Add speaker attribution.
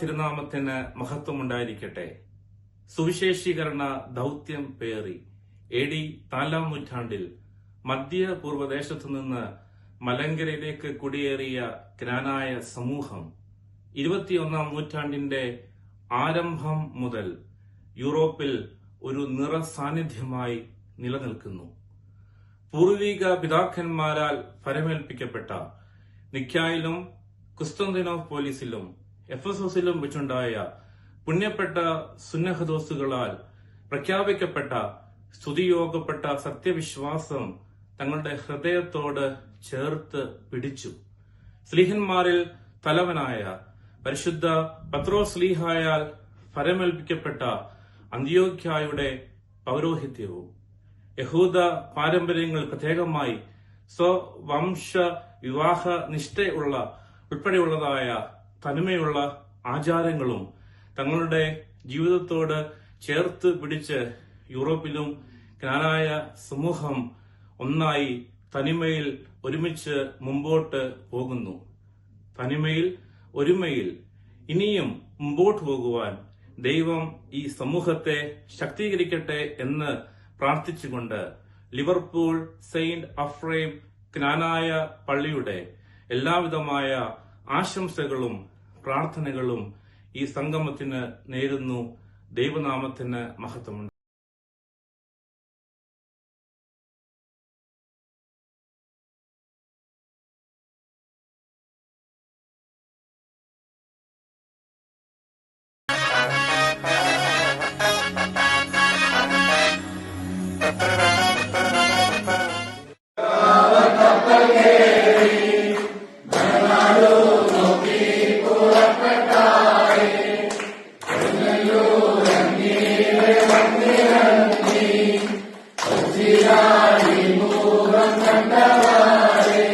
Speaker 1: തിരുനാമത്തിന് മഹത്വമുണ്ടായിരിക്കട്ടെ. സുവിശേഷീകരണ ദൗത്യം പേറി. എ ഡി നാലാം നൂറ്റാണ്ടിൽ മധ്യ പൂർവദേശത്തു നിന്ന് മലങ്കരയിലേക്ക് കുടിയേറിയ ജ്ഞാനായ സമൂഹം ഇരുപത്തിയൊന്നാം നൂറ്റാണ്ടിന്റെ ആരംഭം മുതൽ യൂറോപ്പിൽ ഒരു നിറ സാന്നിധ്യമായി നിലനിൽക്കുന്നു. പൂർവിക പിതാക്കന്മാരാൽ ഫലമേൽപ്പിക്കപ്പെട്ട നിക്കായിലും കുസ്തന്തിനോപോലിസിലും എസിലും വെച്ചുണ്ടായ പുണ്യപ്പെട്ട സുന്നഹദോസുകളാൽ പ്രഖ്യാപിക്കപ്പെട്ട സ്തുതിയോഗപ്പെട്ട സത്യവിശ്വാസം തങ്ങളുടെ ഹൃദയത്തോട് ചേർത്ത് പിടിച്ചു. സ്ലീഹന്മാരിൽ തലവനായ പരിശുദ്ധ പത്രോ സ്ലീഹായാൽ ഫലമേൽപ്പിക്കപ്പെട്ട അന്ത്യോഖ്യായുടെ പൗരോഹിത്യവും യഹൂദ പാരമ്പര്യങ്ങൾ പ്രത്യേകമായി സ്വവംശ വിവാഹ നിഷ്ഠയുള്ള ഉൾപ്പെടെയുള്ളതായ തനിമയുള്ള ആചാരങ്ങളും തങ്ങളുടെ ജീവിതത്തോട് ചേർത്ത് പിടിച്ച് യൂറോപ്പിലും ജ്ഞാനായ സമൂഹം ഒന്നായി തനിമയിൽ ഒരുമിച്ച് മുമ്പോട്ട് പോകുന്നു. തനിമയിൽ ഒരുമയിൽ ഇനിയും മുമ്പോട്ട് പോകുവാൻ ദൈവം ഈ സമൂഹത്തെ ശക്തീകരിക്കട്ടെ എന്ന് പ്രാർത്ഥിച്ചുകൊണ്ട് ലിവർപൂൾ സെയിന്റ് അഫ്രൈം ജ്ഞാനായ പള്ളിയുടെ എല്ലാവിധമായ ആശംസകളും പ്രാർത്ഥനകളും ഈ സംഗമത്തിന് നേരുന്നു. ദൈവനാമത്തിന് മഹത്വമുണ്ട് ും. கண்டவாரே